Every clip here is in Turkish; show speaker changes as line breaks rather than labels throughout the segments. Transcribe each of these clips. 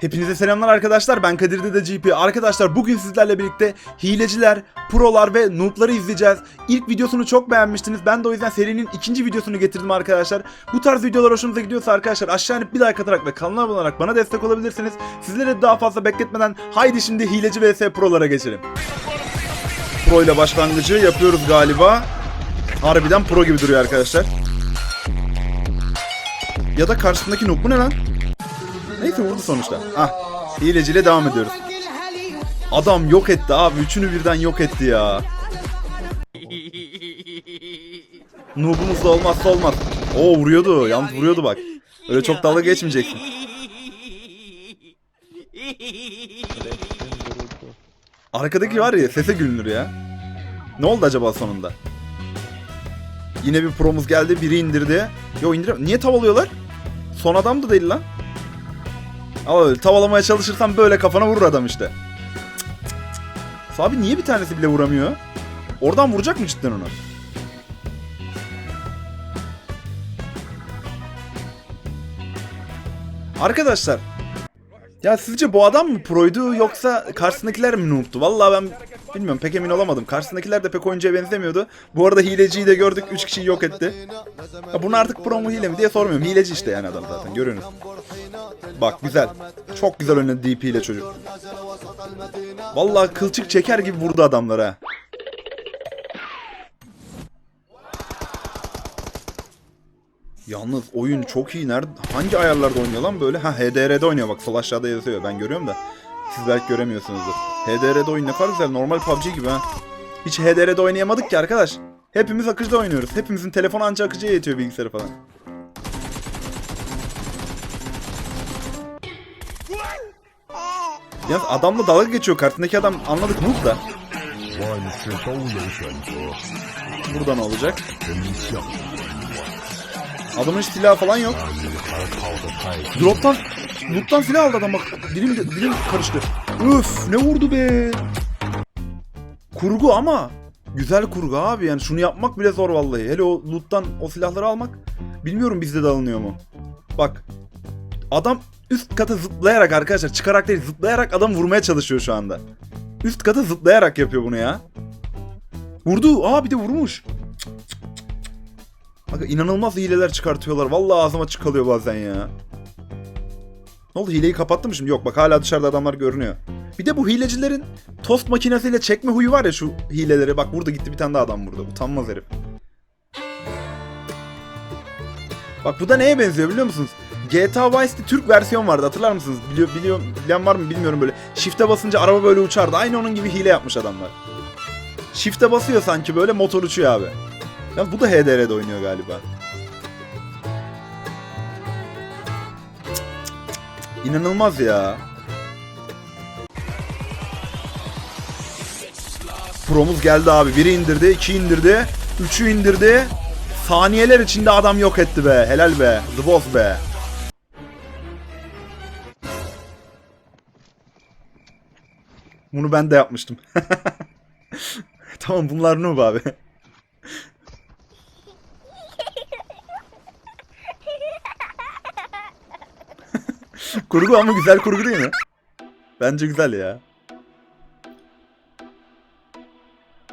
Hepinize selamlar arkadaşlar ben Kadir Dede GP. Arkadaşlar bugün sizlerle birlikte hileciler, prolar ve noob'ları izleyeceğiz. İlk videosunu çok beğenmiştiniz. Ben de o yüzden serinin ikinci videosunu getirdim arkadaşlar. Bu tarz videolar hoşunuza gidiyorsa arkadaşlar aşağı inip bir like atarak ve kanala abone olarak bana destek olabilirsiniz. Sizlere daha fazla bekletmeden haydi şimdi hileci vs prolara geçelim. Pro ile başlangıcı yapıyoruz galiba. Harbiden pro gibi duruyor arkadaşlar. Ya da karşısındaki noob bu ne lan? Neyse vurdu sonuçta. Ah. Hileciyle devam ediyoruz. Adam yok etti abi. Üçünü birden yok etti ya. Noob'umuz da olmazsa olmaz. Oo vuruyordu. Yalnız vuruyordu bak. Öyle çok dalga geçmeyeceksin. Arkadaki var ya sese gülünür ya. Ne oldu acaba sonunda? Yine bir promuz geldi. Biri indirdi. Yo indir. Niye tavalıyorlar? Son adam da değil lan. Ama öyle tavalamaya çalışırsan böyle kafana vurur adam işte. Cık. Abi niye bir tanesi bile vuramıyor? Oradan vuracak mı cidden onu? Arkadaşlar ya sizce bu adam mı proydu yoksa karşısındakiler mi noob'tu? Vallahi ben bilmiyorum pek emin olamadım. Karşısındakiler de pek oyuncuya benzemiyordu. Bu arada hileciyi de gördük 3 kişiyi yok etti. Ya bunu artık pro mu hile mi diye sormuyorum. Hileci işte yani adam zaten görüyorsunuz. Bak güzel. Çok güzel oynadı DP ile çocuk. Vallahi kılçık çeker gibi vurdu adamlara. Yalnız oyun çok iyi. Nerede? Hangi ayarlarda oynuyor lan böyle? Ha HDR'de oynuyor bak sol aşağıda yazıyor. Ben görüyorum da. Siz belki göremiyorsunuzdur. HDR'de oyun ne kadar güzel. Normal PUBG gibi ha. Hiç HDR'de oynayamadık ki arkadaş. Hepimiz akıcıda oynuyoruz. Hepimizin telefonu anca akıcıya yetiyor bilgisayarı falan. Ya adamla dalga geçiyor. Kartındaki adam anladık noob da. Burada ne olacak? Adamın hiç silahı falan yok. Drop'tan, loot'tan silah aldı adam bak. Dilim, dilim karıştı. Öf ne vurdu be. Kurgu ama güzel kurgu abi yani şunu yapmak bile zor vallahi. Hele o loot'tan o silahları almak bilmiyorum bizde de alınıyor mu. Bak adam üst kata zıplayarak arkadaşlar çıkarak değil zıplayarak adam vurmaya çalışıyor şu anda. Üst kata zıplayarak yapıyor bunu ya. Vurdu. Aa bir de vurmuş. Aga inanılmaz hileler çıkartıyorlar. Vallahi ağzıma çıkalıyor bazen ya. Ne oldu hileyi kapattım şimdi? Yok bak hala dışarıda adamlar görünüyor. Bir de bu hilecilerin tost makinesiyle çekme huyu var ya şu hileleri. Bak burada gitti bir tane daha adam burada. Utanmaz herif. Bak bu da neye benziyor biliyor musunuz? GTA Vice City Türk versiyon vardı hatırlar mısınız? Biliyor, biliyor, bilen var mı bilmiyorum böyle. Shift'e basınca araba böyle uçardı. Aynı onun gibi hile yapmış adamlar. Shift'e basıyor sanki böyle motor uçuyor abi. Ya bu da HDR'de oynuyor galiba. İnanılmaz ya. Promuz geldi abi. Biri indirdi, iki indirdi, üçü indirdi. Saniyeler içinde adam yok etti be. Helal be. The Boss be. Bunu ben de yapmıştım. tamam bunlar noob abi. Kurgu ama güzel kurgu değil mi? Bence güzel ya.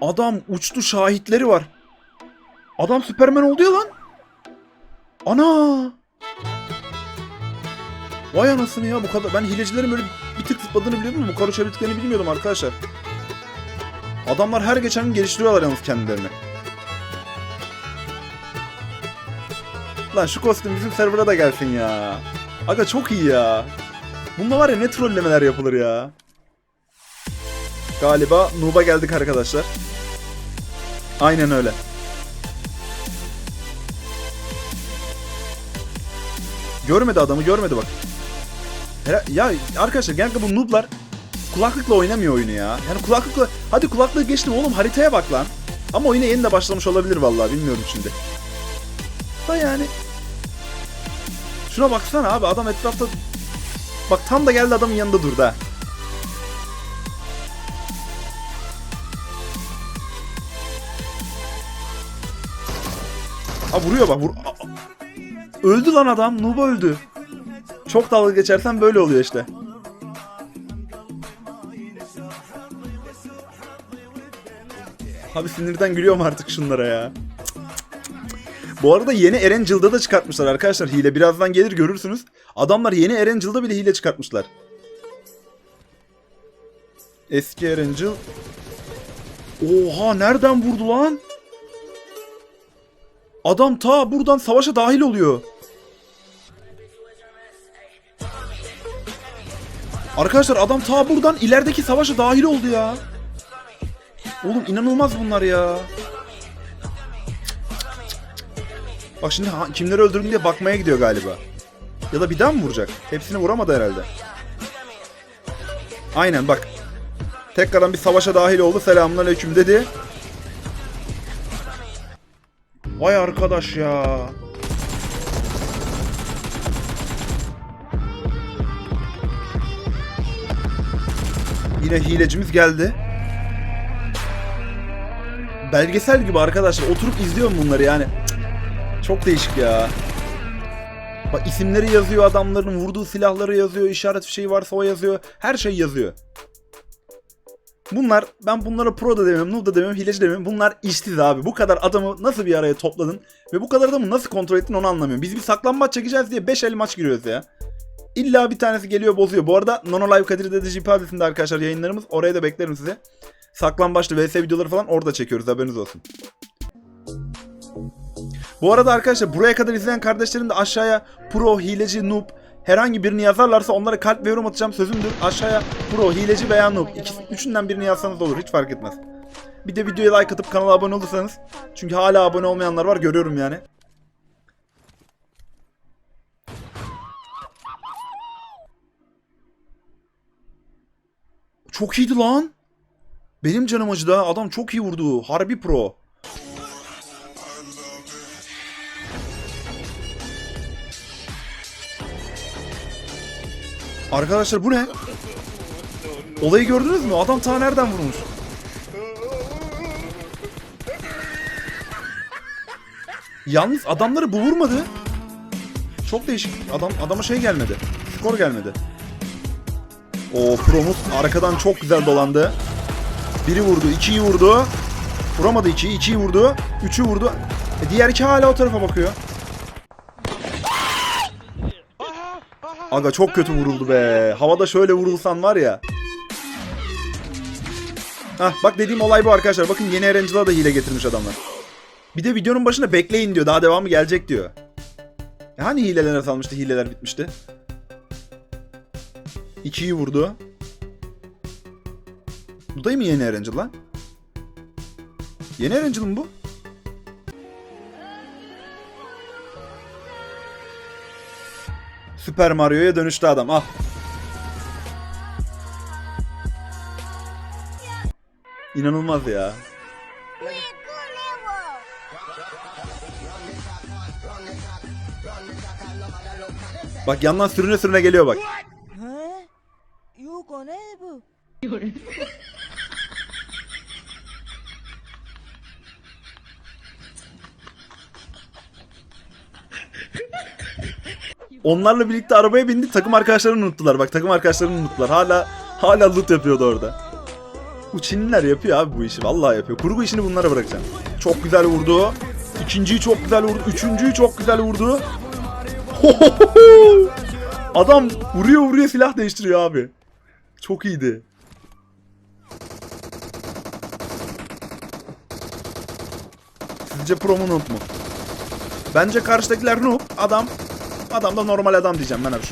Adam uçtu şahitleri var. Adam Süpermen oldu ya lan. Ana. Vay anasını ya bu kadar. Ben hilecilerin böyle bir tık zıpladığını biliyordum bu kadar uçabildiklerini bilmiyordum arkadaşlar. Adamlar her geçen gün geliştiriyorlar yalnız kendilerini. Lan şu kostüm bizim server'a da gelsin ya. Aga çok iyi ya. Bunda var ya ne trollemeler yapılır ya. Galiba Noob'a geldik arkadaşlar. Aynen öyle. Görmedi adamı görmedi bak. Ya arkadaşlar genellikle bu noob'lar kulaklıkla oynamıyor oyunu ya. Yani kulaklıkla hadi kulaklığı geçtim oğlum haritaya bak lan. Ama oyuna yeni de başlamış olabilir vallahi bilmiyorum şimdi. Da yani Şuna baksana abi adam etrafta... Bak tam da geldi adamın yanında durdu ha. Ha vuruyor bak vur. Aa. Öldü lan adam. Nuba öldü. Çok dalga geçersen böyle oluyor işte. Abi sinirden gülüyorum artık şunlara ya. Bu arada yeni Erangel'da da çıkartmışlar arkadaşlar hile. Birazdan gelir görürsünüz. Adamlar yeni Erangel'da bile hile çıkartmışlar. Eski Erangel. Oha nereden vurdu lan? Adam ta buradan savaşa dahil oluyor. Arkadaşlar adam ta buradan ilerideki savaşa dahil oldu ya. Oğlum inanılmaz bunlar ya. Bak şimdi ha- kimleri öldürdüm diye bakmaya gidiyor galiba. Ya da bir daha mı vuracak? Hepsini vuramadı herhalde. Aynen bak. Tekrardan bir savaşa dahil oldu. Selamünaleyküm dedi. Vay arkadaş ya. Yine hilecimiz geldi. Belgesel gibi arkadaşlar. Oturup izliyorum bunları yani. Çok değişik ya. Bak isimleri yazıyor adamların, vurduğu silahları yazıyor, işaret fişeği varsa o yazıyor. Her şey yazıyor. Bunlar, ben bunlara pro da demiyorum, noob da demiyorum, hileci de demiyorum. Bunlar işsiz abi. Bu kadar adamı nasıl bir araya topladın ve bu kadar adamı nasıl kontrol ettin onu anlamıyorum. Biz bir saklanmaç çekeceğiz diye 5 el maç giriyoruz ya. İlla bir tanesi geliyor bozuyor. Bu arada Nono Live Kadir Dedeci adresinde arkadaşlar yayınlarımız. Oraya da beklerim sizi. Saklambaçlı vs videoları falan orada çekiyoruz haberiniz olsun. Bu arada arkadaşlar buraya kadar izleyen kardeşlerim de aşağıya pro, hileci, noob herhangi birini yazarlarsa onlara kalp ve yorum atacağım sözümdür. Aşağıya pro, hileci veya noob ikisi, üçünden birini yazsanız olur hiç fark etmez. Bir de videoya like atıp kanala abone olursanız. Çünkü hala abone olmayanlar var görüyorum yani. Çok iyiydi lan. Benim canım acıdı. Adam çok iyi vurdu. Harbi pro. Arkadaşlar bu ne? Olayı gördünüz mü? Adam ta nereden vurmuş? Yalnız adamları bu vurmadı. Çok değişik. Adam adama şey gelmedi. Skor gelmedi. O Promuz arkadan çok güzel dolandı. Biri vurdu, ikiyi vurdu. Vuramadı ikiyi, ikiyi vurdu. Üçü vurdu. E diğer iki hala o tarafa bakıyor. Aga çok kötü vuruldu be. Havada şöyle vurulsan var ya. Hah bak dediğim olay bu arkadaşlar. Bakın yeni Erangel'a da hile getirmiş adamlar. Bir de videonun başında bekleyin diyor. Daha devamı gelecek diyor. E hani hileler salmıştı, hileler bitmişti. İkiyi vurdu. Bu da mı yeni Erangel lan? Yeni Erangel mı bu? Super Mario'ya dönüştü adam. Al. İnanılmaz ya. Bak yandan sürüne sürüne geliyor bak. Onlarla birlikte arabaya bindi. Takım arkadaşlarını unuttular. Bak takım arkadaşlarını unuttular. Hala hala loot yapıyordu orada. Bu Çinliler yapıyor abi bu işi. Vallahi yapıyor. Kurgu işini bunlara bırakacağım. Çok güzel vurdu. İkinciyi çok güzel vurdu. Üçüncüyü çok güzel vurdu. Adam vuruyor vuruyor silah değiştiriyor abi. Çok iyiydi. Sizce pro mu noob mu? Bence karşıdakiler noob. Adam Adam da normal adam diyeceğim ben abi.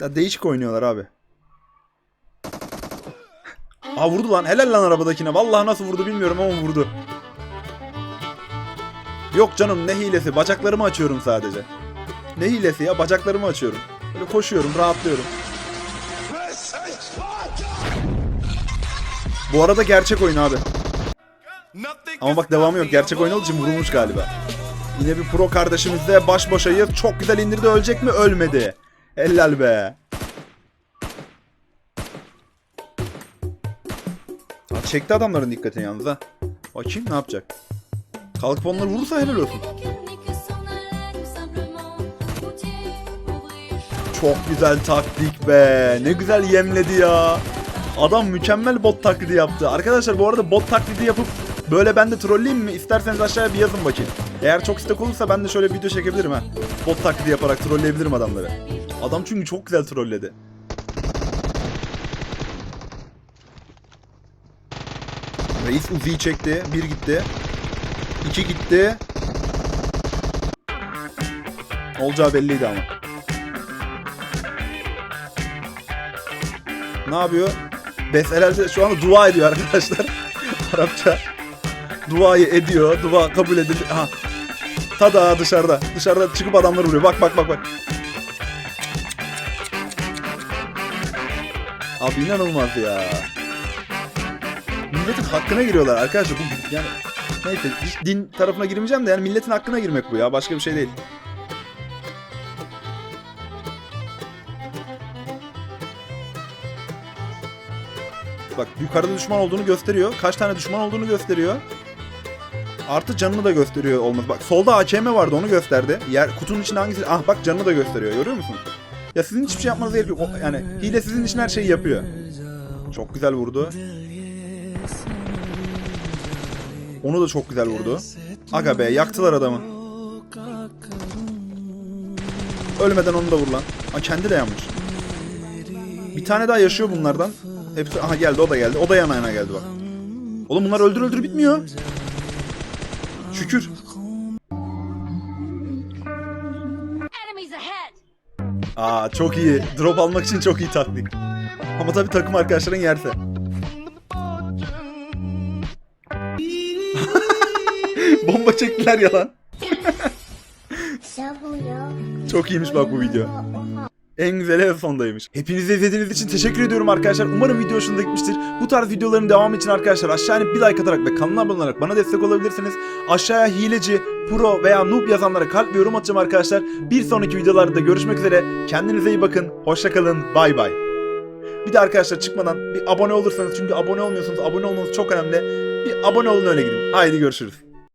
Ya değişik oynuyorlar abi. Aa vurdu lan. Helal lan arabadakine. Vallahi nasıl vurdu bilmiyorum ama vurdu. Yok canım ne hilesi. Bacaklarımı açıyorum sadece. Ne hilesi ya? Bacaklarımı açıyorum. Böyle koşuyorum, rahatlıyorum. Bu arada gerçek oyun abi. Ama bak devamı yok. Gerçek oyun olduğu için vurulmuş galiba. Yine bir pro kardeşimizle baş başayız. Çok güzel indirdi. Ölecek mi? Ölmedi. Helal be. Ha, çekti adamların dikkatini yalnız ha. Bakayım ne yapacak. Kalkıp onları vurursa helal olsun. Çok güzel taktik be. Ne güzel yemledi ya. Adam mükemmel bot taklidi yaptı. Arkadaşlar bu arada bot taklidi yapıp böyle ben de trolleyeyim mi? İsterseniz aşağıya bir yazın bakayım. Eğer çok istek olursa ben de şöyle bir video çekebilirim ha. Bot taklidi yaparak trolleyebilirim adamları. Adam çünkü çok güzel trolledi. Reis Uzi'yi çekti. Bir gitti. iki gitti. Olacağı belliydi ama. Ne yapıyor? Bes herhalde şu anda dua ediyor arkadaşlar. Arapça. Duayı ediyor. Dua kabul edildi. Aha. Tada dışarıda. Dışarıda çıkıp adamları vuruyor. Bak bak bak bak. Abi inanılmaz ya. Milletin hakkına giriyorlar arkadaşlar. Bu yani neyse din tarafına girmeyeceğim de yani milletin hakkına girmek bu ya. Başka bir şey değil. Bak yukarıda düşman olduğunu gösteriyor. Kaç tane düşman olduğunu gösteriyor. Artı canını da gösteriyor olması. Bak solda AKM vardı onu gösterdi. Yer kutunun içinde hangisi? Ah bak canını da gösteriyor. Görüyor musun? Ya sizin hiçbir şey yapmanıza gerek yok. O- Yani hile sizin için her şeyi yapıyor. Çok güzel vurdu. Onu da çok güzel vurdu. Aga be yaktılar adamı. Ölmeden onu da vur lan. Ha kendi de yanmış. Bir tane daha yaşıyor bunlardan. Hepsi aha geldi o da geldi. O da yana yana geldi bak. Oğlum bunlar öldür öldür bitmiyor. Şükür. Aa çok iyi. Drop almak için çok iyi taktik. Ama tabii takım arkadaşların yerse. Bomba çektiler ya lan. Çok iyiymiş bak bu video. En güzeli en sondaymış. Hepinize izlediğiniz için teşekkür ediyorum arkadaşlar. Umarım video hoşunuza gitmiştir. Bu tarz videoların devamı için arkadaşlar aşağı inip bir like atarak ve kanala abone olarak bana destek olabilirsiniz. Aşağıya hileci, pro veya noob yazanlara kalp ve yorum atacağım arkadaşlar. Bir sonraki videolarda görüşmek üzere. Kendinize iyi bakın. Hoşçakalın. Bay bay. Bir de arkadaşlar çıkmadan bir abone olursanız çünkü abone olmuyorsunuz. Abone olmanız çok önemli. Bir abone olun öyle gidin. Haydi görüşürüz.